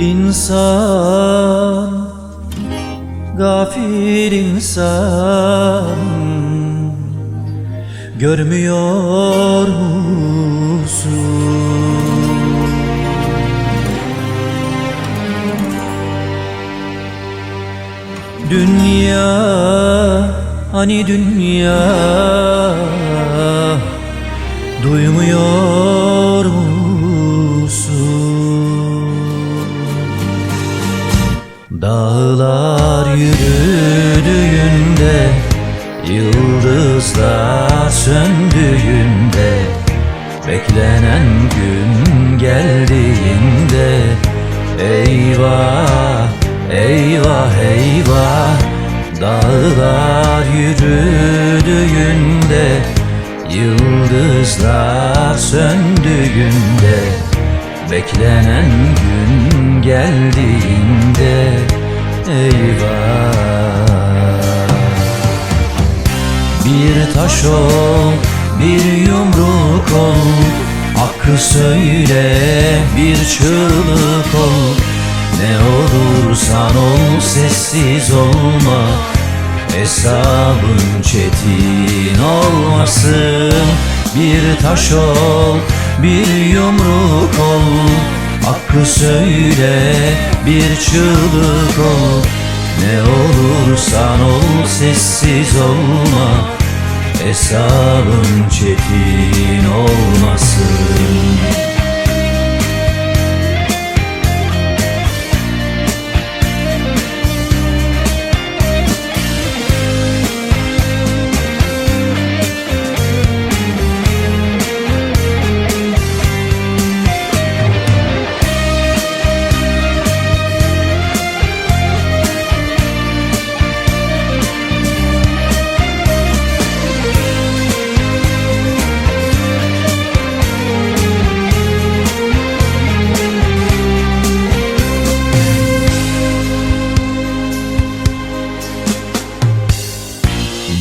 İnsan Gafil insan Görmüyor musun? Dünya hani dünya Duymuyor yürüdüğünde Yıldızlar söndüğünde Beklenen gün geldiğinde Eyvah, eyvah, eyvah Dağlar yürüdüğünde Yıldızlar söndüğünde Beklenen gün geldiğinde Eyvah taş ol, bir yumruk ol. Hakkı söyle, bir çığlık ol. Ne olursan ol, sessiz olma. Hesabın çetin olmasın. Bir taş ol, bir yumruk ol. Hakkı söyle, bir çığlık ol. Ne olursan ol sessiz olma Hesabın çetin olmasın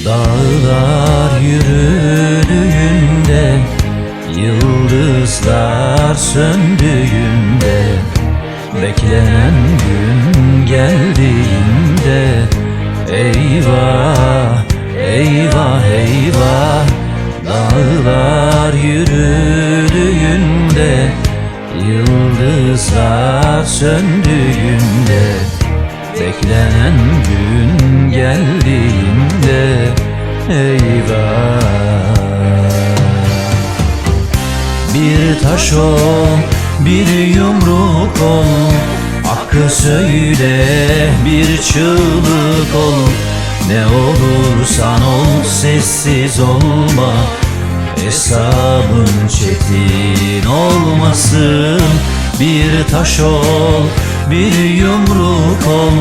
Dağlar yürüdüğünde Yıldızlar söndüğünde Beklenen gün geldiğinde Eyvah, eyvah, eyvah Dağlar yürüdüğünde Yıldızlar söndüğünde Beklenen gün geldiğinde eyvah. Bir taş ol, bir yumruk ol Hakkı söyle, bir çığlık ol. Ne olursan ol, sessiz olma Hesabın çetin olmasın. Bir taş ol, bir yumruk ol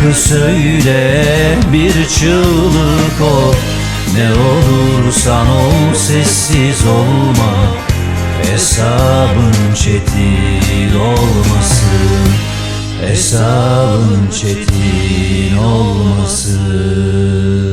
Hakkı söyle, bir çığlık ol. Ne olursan ol, sessiz olma. Hesabın çetin olmasın. Hesabın çetin olmasın